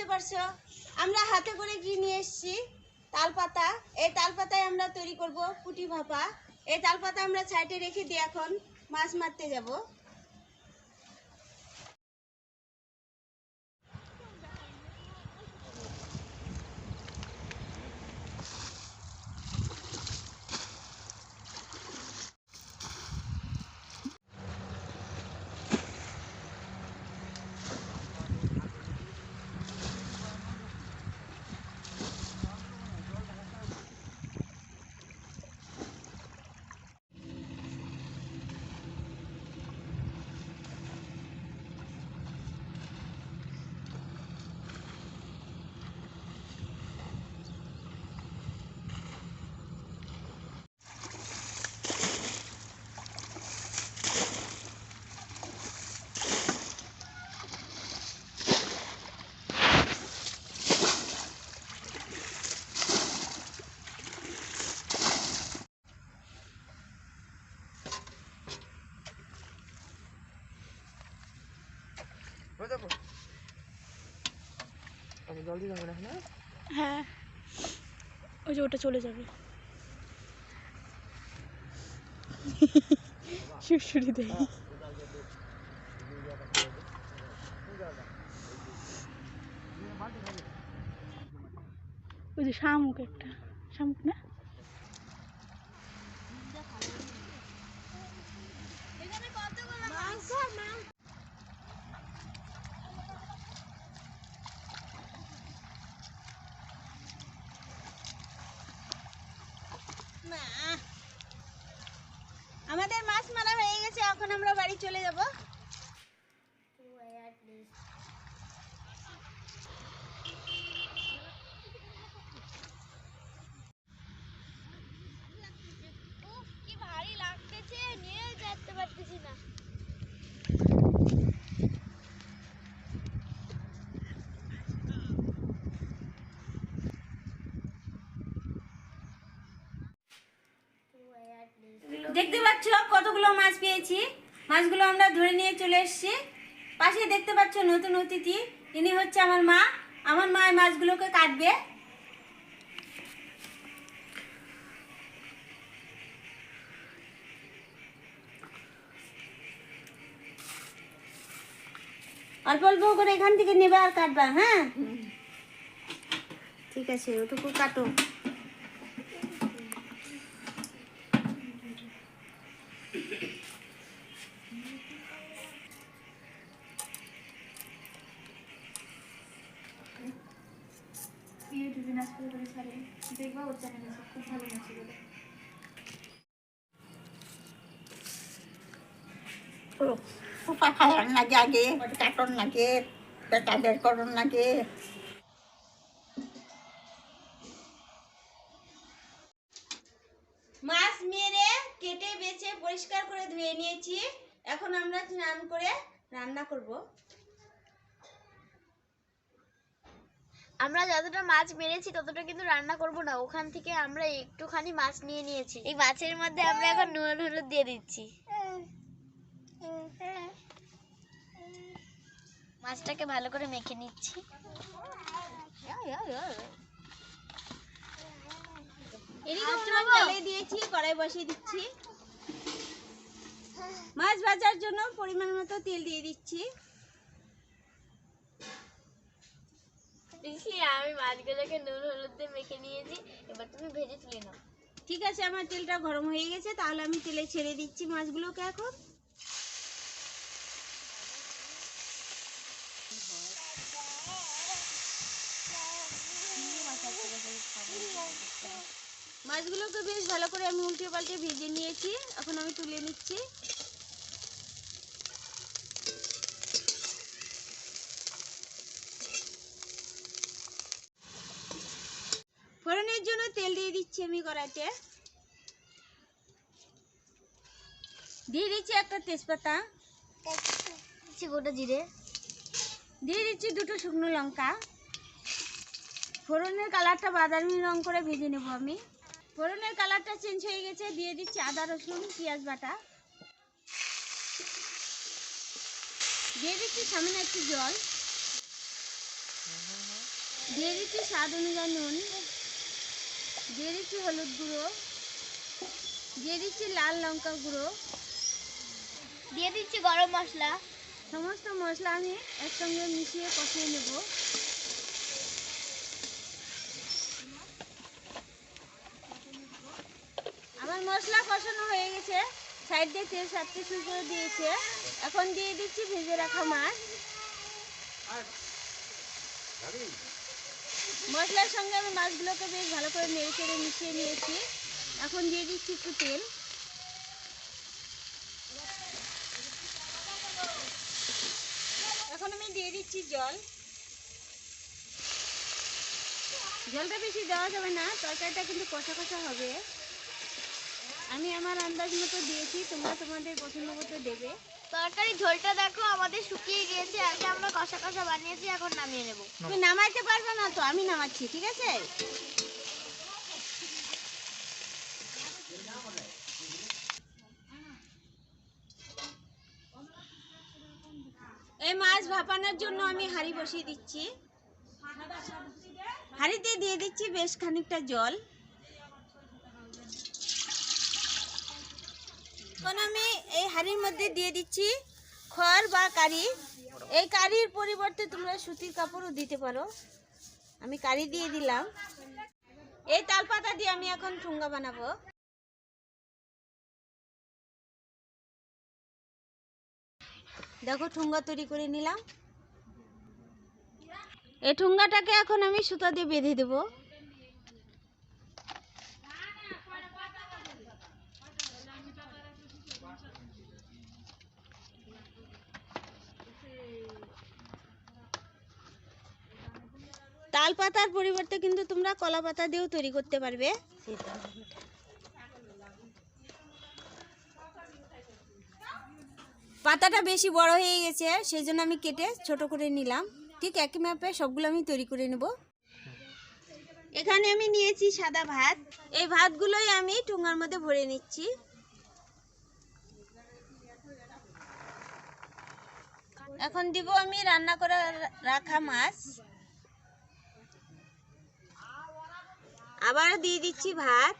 দেখতে পারছ? আমরা হাতে করে কি নিয়ে এসছি? তাল পাতা এই তাল পাতায় আমরা তৈরি করব পুটি ভাপা। এই তাল পাতা আমরা সাইডে রেখে দিয়ে এখন মাছ মারতে যাব। হয়ে? হ্যাঁ। ওই যে ওটা চলে যাবে। দেয় ওই যে শামুক একটা। শামুক না? আমাদের মাছ মারা হয়ে গেছে এখন আমরা বাড়ি চলে যাব। দেখতে পাচ্ছ কতগুলো মাছ পেয়েছি। মাছগুলো আমরা ধরে নিয়ে চলে এসেছি। পাশে দেখতে পাচ্ছ নতুন অতিথি, ইনি হচ্ছে আমার মা। আমার মা মাছগুলোকে কাটবে। অল্প অল্প করে এখান থেকে নেবে আর কাটবা হ্যাঁ? ঠিক আছে, ওটুকু কাটো। মাছ মেরে কেটে বেছে পরিষ্কার করে ধুয়ে নিয়েছি। এখন আমরা স্নান করে রান্না করব। আমরা যতটা মাছ মেরেছি ততটা কিন্তু রান্না করব না। ওখান থেকে আমরা একটুখানি মাছ নিয়ে নিয়েছি। এই মাছের মধ্যে আমরা এখন নুন হলুদ দিয়ে দিচ্ছি। মাছটাকে ভালো করে মেখে নিচ্ছি। দিয়েছি কড়াই বসিয়ে দিচ্ছি। মাছ ভাজার জন্য পরিমাণ মতো তেল দিয়ে দিচ্ছি। আমি মাছগুলোকে নুন, হলুদ দিয়ে মেখে নিয়েছি। এবার তুমি ভেজে তুলে নাও। ঠিক আছে, আমার তেলটা গরম হয়ে গেছে, তাহলে আমি তেলে ছেড়ে দিচ্ছি মাছগুলোকে এখন। মাছগুলোকে বেশ ভালো করে আমি উল্টে পাল্টে ভেজে নিয়েছি, এখন আমি তুলে নিচ্ছি। ফোড়নের জন্য তেল দিয়ে দিচ্ছি আমি কড়াইতে। দিয়ে দিচ্ছি একটা তেজপাতা। দিচ্ছি গোটা জিরে। দিয়ে দিচ্ছি দুটো শুকনো লঙ্কা। ফোড়নের কালারটা বাদামি রং করে ভেজে নেব আমি। ফোড়নের কালারটা চেঞ্জ হয়ে গেছে দিয়ে দিচ্ছি আদা রসুন পেঁয়াজ বাটা। দিয়ে দিচ্ছি সামনে একটু জল। দিয়ে দিচ্ছি স্বাদ অনুযায়ী নুন। দিয়ে দিচ্ছি হলুদ গুঁড়ো। দিয়ে দিচ্ছি লাল লঙ্কা গুঁড়ো। দিয়ে দিচ্ছি গরম মশলা। সমস্ত মশলা আমি একসঙ্গে মিশিয়ে কষিয়ে নেব। আমার মশলা কষানো হয়ে গেছে। সাইড দিয়ে তেল সাতটে শুরু করে দিয়েছে। এখন দিয়ে দিচ্ছি ভেজে রাখা মাছ। মশলার সঙ্গে আমি মাছগুলোকে বেশ ভালো করে নেড়ে চেড়ে মিশিয়ে নিয়েছি। এখন দিয়ে দিচ্ছি একটু তেল। এখন আমি দিয়ে দিচ্ছি জল। জলটা বেশি দেওয়া যাবে না, তরকারিটা কিন্তু কষা কষা হবে। আমি আমার আন্দাজ মতো দিয়েছি তোমরা তোমাদের পছন্দ মতো দেবে। তরকারি ঝোলটা দেখো আমাদের শুকিয়ে গিয়েছে আগে আমরা কষা কষা বানিয়েছি এখন নামিয়ে নেব। তুমি নামাইতে পারবে না তো আমি নামাচ্ছি ঠিক আছে? এই মাছ ভাপানোর জন্য আমি হাঁড়ি বসিয়ে দিচ্ছি। হাঁড়িতে দিয়ে দিচ্ছি বেশ খানিকটা জল। এখন আমি এই হাঁড়ির মধ্যে দিয়ে দিচ্ছি খড় বা কারি। এই কারির পরিবর্তে তোমরা সুতির কাপড়ও দিতে পারো। আমি কারি দিয়ে দিলাম। এই তালপাতা দিয়ে আমি এখন ঠুঙ্গা বানাবো। দেখো ঠুঙ্গা তৈরি করে নিলাম। এই ঠুঙ্গাটাকে এখন আমি সুতা দিয়ে বেঁধে দেবো। তাল পাতার পরিবর্তে কিন্তু তোমরা কলা পাতা দিয়েও তৈরি করতে পারবে। পাতাটা বেশি বড় হয়ে গেছে, সেই জন্য আমি কেটে ছোট করে নিলাম। ঠিক একই মাপে সবগুলো আমি তৈরি করে নেব। এখানে আমি নিয়েছি সাদা ভাত। এই ভাতগুলোই আমি ঠুঙ্গার মধ্যে ভরে নিচ্ছি। এখন দিব আমি রান্না করা রাখা মাছ। আবার দিয়ে দিচ্ছি ভাত।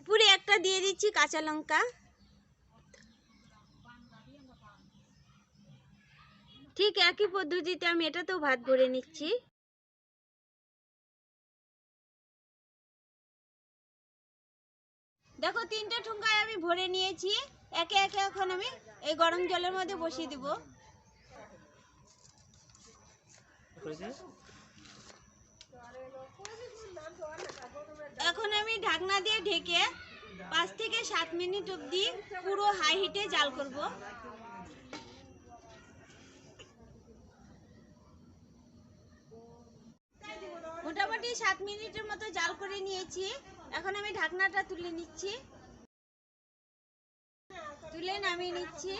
উপরে একটা দিয়ে দিচ্ছি কাঁচা লঙ্কা। ঠিক একই পদ্ধতিতে আমি এটাতেও ভাত ভরে নিচ্ছি। দেখো, তিনটে ঠুঙ্গায় আমি ভরে নিয়েছি। একে একে এখন আমি এই গরম জলের মধ্যে বসিয়ে দিব। এখন আমি ঢাকনা দিয়ে ঢেকে পাঁচ থেকে সাত মিনিট অবধি পুরো হাই হিটে জাল করব। মোটামুটি সাত মিনিটের মতো জাল করে নিয়েছি। এখন আমি ঢাকনাটা তুলে নিচ্ছি। তুলে নামিয়ে নিচ্ছি।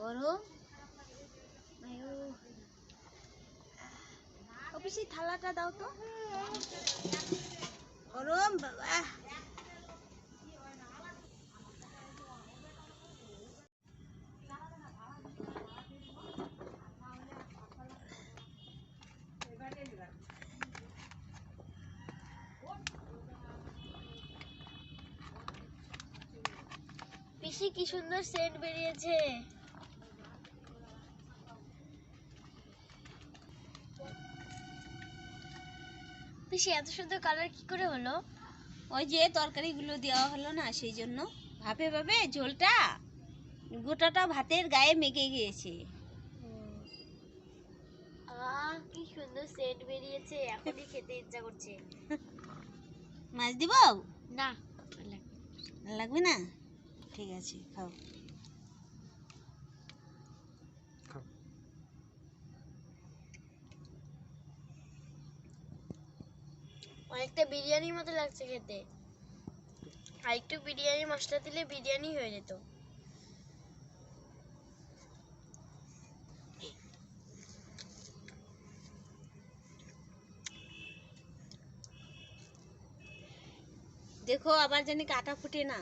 গরম। অফিসে থালাটা দাও তো। গরম, বাবা। পিসি কি সুন্দর সেন্ট বেরিয়েছে। পিসি এত সুন্দর কালার কি করে হলো? ওই যে তরকারিগুলো দেওয়া হলো না সেই জন্য। ভাপে ভাবে ঝোলটা গোটাটা ভাতের গায়ে মেখে গিয়েছে। কি সুন্দর সেন্ট বেরিয়েছে এখনই খেতে ইচ্ছা করছে। মাছ দিব? না ভালো লাগবে না? ঠিক আছে খাও। অনেকটা বিরিয়ানির মতো লাগছে খেতে। আর একটু বিরিয়ানি মশলা দিলে বিরিয়ানি হয়ে যেত। দেখো আবার জানি কাটা ফুটে না।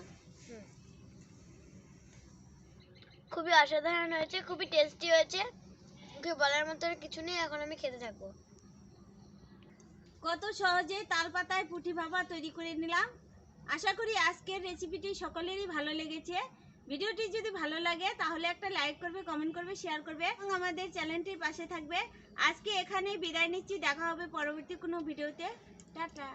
খুবই অসাধারণ হয়েছে, খুবই টেস্টি হয়েছে। ওকে বলার মতো আর কিছু নেই, এখন আমি খেতে থাকব। কত সহজে তাল পাতায় পুঁটি ভাপা তৈরি করে নিলাম। আশা করি আজকের রেসিপিটি সকলেরই ভালো লেগেছে। ভিডিওটি যদি ভালো লাগে, তাহলে একটা লাইক করবে কমেন্ট করবে শেয়ার করবে এবং আমাদের চ্যানেলটির পাশে থাকবে। আজকে এখানেই বিদায় নিচ্ছি, দেখা হবে পরবর্তী কোনো ভিডিওতে টাটা।